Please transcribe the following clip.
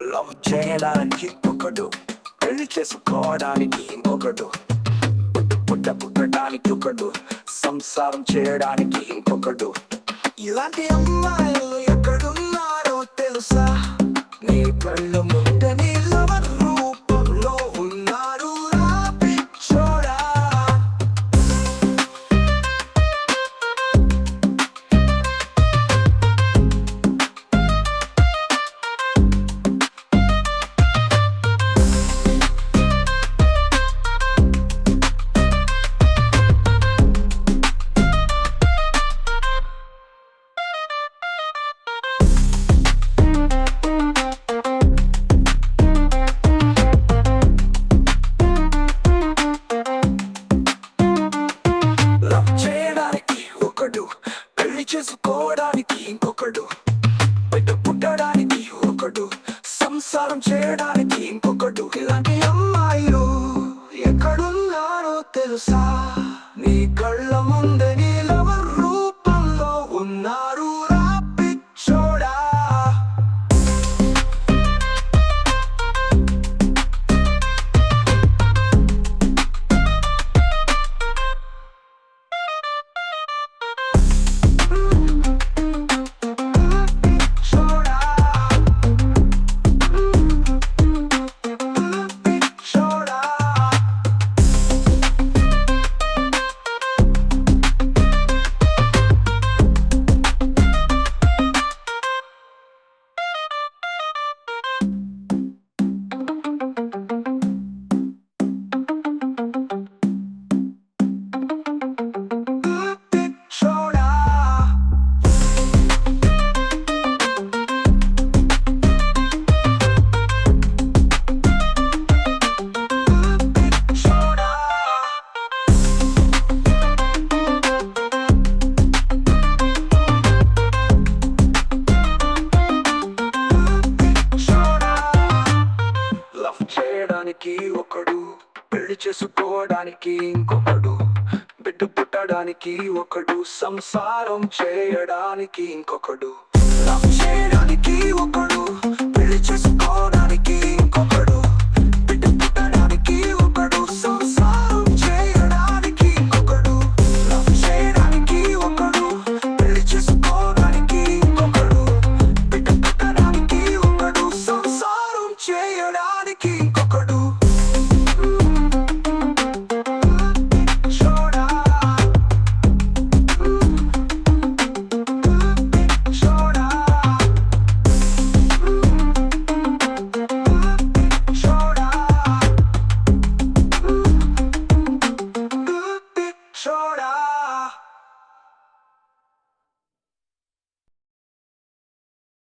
Love చేయడానికి ఒకడు పెళ్ళి చేసుకోవడానికి ఇంకొకడు పుట్టు పుట్ట పుట్టడానికి ఒకడు సంసారం చేయడానికి ఇంకొకడు ఇలాంటి అమ్మాయిలు ఎక్కడున్నారో తెలుసా ఒకడు సంసారం చేయడానికి ఇంకొకడు. ఇలాంటి అమ్మాయిలు ఎక్కడున్నారో తెలుసా? నీ కళ్ళ ముందే నీ లవర్ రూపంలో ఉన్నారు చేయడానికి ఒకడు పెళ్ళి చేసుకోవడానికి ఇంకొకడు బిడ్డ పుట్టడానికి ఒకడు సంసారం చేయడానికి ఇంకొకడు చేయడానికి ఒకడు పెళ్ళి చేసుకో